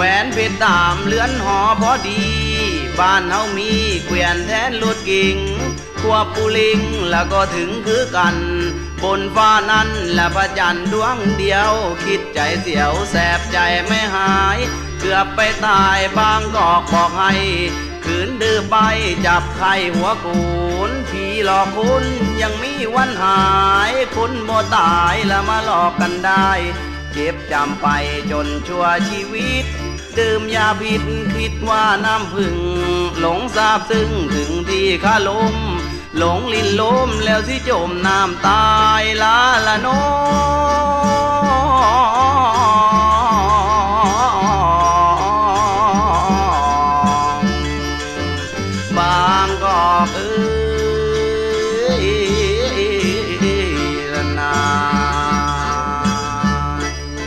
แหวนเพชรตามเลือนหอพอดี บ้านเฮามีเกวียนแทนรถกิ่งควบปูลิงแล้วก็ถึงคือกัน บนฟ้านั้นและพระจันทร์ดวงเดียว คิดใจเสียวแสบใจไม่หาย เกือบไปตายบางกอกบอกให้ ขืนดื้อไปจับไข้หัวกูนผีหลอกคุณยังมีวันหาย คุณโมตายแล้วมาหลอกกันได้ จ็บจำไปจนชั่วชีวิต ดื่มยาพิษคิดว่าน้ำพึ่ง หลงสาบซึ่งถึงที่ข้าลมหลงลินล้มแล้วสิจมน้ำตายลาละโนบางกอกเอ้